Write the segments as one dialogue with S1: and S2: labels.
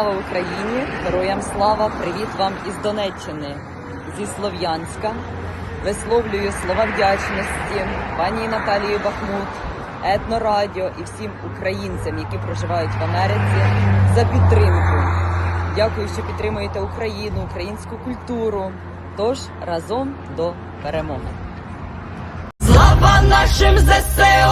S1: Слава Україні! Героям слава! Привіт вам із Донеччини, зі Слов'янська. Висловлюю слова вдячності пані Наталії Бахмут, Етнорадіо і всім українцям, які проживають в Америці, за підтримку. Дякую, що підтримуєте Україну, українську культуру. Тож разом до перемоги. Слава нашим ЗСО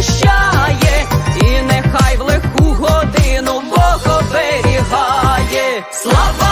S1: захищає, і нехай в лиху годину Бог оберігає. Слава!